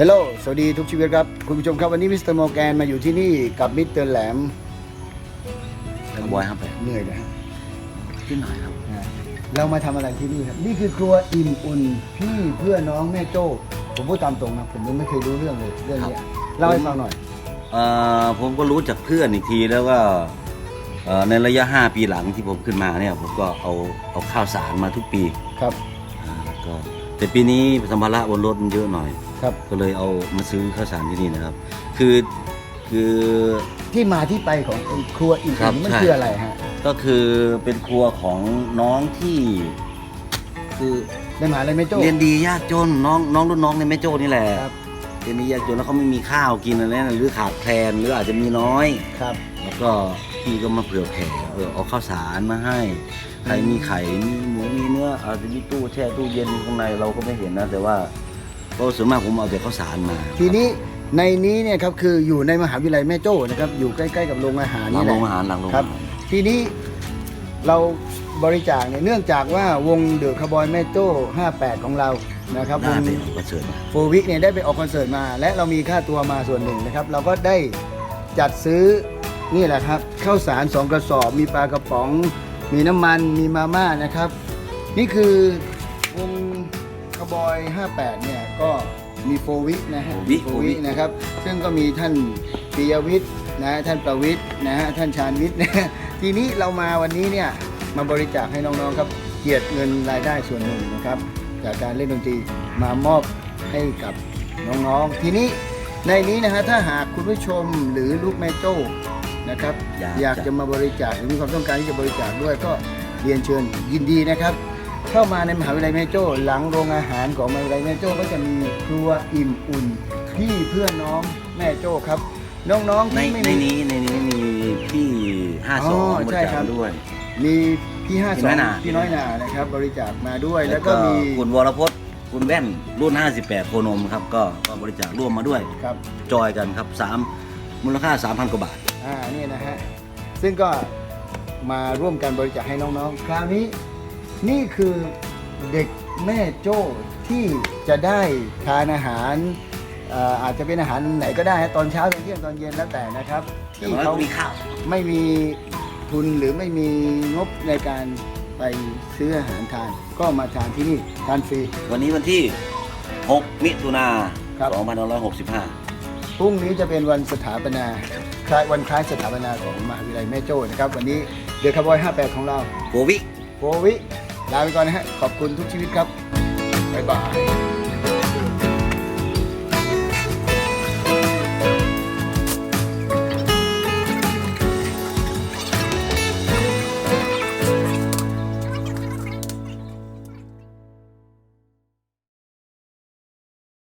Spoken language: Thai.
ฮลโหลสวัสดีทุกชีวิตครับ คุณผู้ชมครับวันนี้มิสเตอร์โมแกนมาอยู่ที่นี่กับมิสเตอร์แหลมบอยครับไปเหนื่อยนะฮะขึ้นหน่อยครับอ่าเรามาทำอะไรที่นี่ครับ นี่คือครัวอิ่มอุ่นพี่เพื่อน้องแม่โจ้ ผมพูดตามตรงนะผมยังไม่เคยรู้เรื่องเลยเรื่องเนี้ยเล่าให้ฟังหน่อยเอ่อผมก็รู้จากเพื่อนอีกทีแล้วก็เอ่อในระยะ 5 ปีหลังที่ผมขึ้นมาเนี่ยผมก็เอาเอาข้าวสารมาทุกปีครับอ่าแล้วก็แต่ปีนี้สัมภาระบนรถมันเยอะหน่อย ครับ ก็เลยเอามาซื้อข้าวสารที่นี่นะครับ คือคือ ที่มาที่ไปของไอ้ครัวอิ่มครัอุ่บนมันใช่ คืออะไรฮะก็คือเป็นครัวของน้องที่คือในมหาลัยแม่โจ้ เรียนดียากจนน้องน้องรุ่นน้องในแม่โจ้นี่แหละครับ เรียนดียากจนแล้วเขาไม่มีข้าวกินอะไรนั่นหรือขาดแคลนหรืออาจจะมีน้อย ครับ แล้วก็พี่ก็มาเผื่อแผ่เออเอาข้าวสารมาให้ ใครมีไข่มีหมูมีเนื้ออาจจะมีตู้แช่ตู้เย็นข้างในเราก็ไม่เห็นนะ แต่ว่า ก็ส่วนมากผมเอาแต่ข้าวสารมาทีนี้ในนี้เนี่ยครับคืออยู่ในมหาวิทยาลัยแม่โจ้นะครับอยู่ใกล้ๆกับโรงอาหารหลันี่งแหโรละงอาหารหลังโรงครัอาบหารทีนี้เราบริจาคเนี่ยเนื่องจากว่าวงเดอะคาร์บอยแม่โจ้ 58 ของเรานะครับวน่าง เป็นประเสริฐนะ โฟวิกเนี่ยได้ไปออกคอนเสิร์ตมา และเรามีค่าตัวมาส่วนหนึ่งนะครับ เราก็ได้จัดซื้อนี่แหละครับข้าวสารสองกระสอบ มีปลากระป๋อง มีน้ำมันมีมาม่านะครับ นี่คือวง คาร์บอย 58 เนี่ยก็มีโฟวิกนะฮะโฟวิโฟวิกนะครับ ซึ่งก็มีท่านปิยวิทย์นะท่านประวิทย์นะฮะท่านชาญวิทย์นะทีนี้เรามาวันนี้เนี่ยมาบริจาคให้น้องๆครับเกียรติเงินรายได้ส่วนหนึ่งนะครับ จากการเล่นดนตรีมามอบให้กับน้องๆ ทีนี้ในนี้นะฮะถ้าหากคุณผู้ชมหรือลูกแม่โจ้นะครับอยากจะมาบริจาคหรือมีความต้องการที่จะบริจาคด้วยก็เรียนเชิญยินดีนะครับ เข้ามาในมหาวิทยาลัยแม่โจ้หลังโรงอาหารของมหาวิทยาลัยแม่โจ้ก็จะมีครัวอิ่มอุ่นพี่เพื่อนน้องแม่โจ้ครับ น้องๆในที่ไม่ในมี นี้ในนี้มีพี่ห้าอ๋สองอบริใช่จาครัคบด้วย มีพี่ห้าพี่สองน้อยหนาพี่น้อยหนานะครับ บริจาคมาด้วยแล้แล้ววก็ก็มีคุณวรพจน์คุณแว่นรุ่น 58 โคนมครับก็ก็บริจาคร่วมมาด้วย ครับจอยกันครับสามมูลค่า 3,000 กว่าบาท อ่านี่นะฮะซึ่งก็มาร่วมกันบริจาคให้น้องๆ คราวนี้ นี่คือเด็กแม่โจ้ที่จะได้ทานอาหารเอ่ออาจจะเป็นอาหารไหนก็ได้ฮะตอนเช้าตอนเที่ยงตอนเย็นแล้วแต่นะครับ ที่ที่เขาเขามีข้าวไม่มีทุนหรือไม่มีงบในการไปซื้ออาหารทาน ก็มาทานที่นี่ทานฟรี วันนี้วันที่ 6 มิถุนาครับ 2565 พรุ่งนี้จะเป็นวันสถาปนาคล้ายวันคล้ายสถาปนาของมหาวิทยาลัยแม่โจ้นะครับ วันนี้เดือคาร์บอย58 ของเราโควิโฟวิ ลาไปก่อนนะฮะขอบคุณทุกชีวิตครับบ๊ายบาย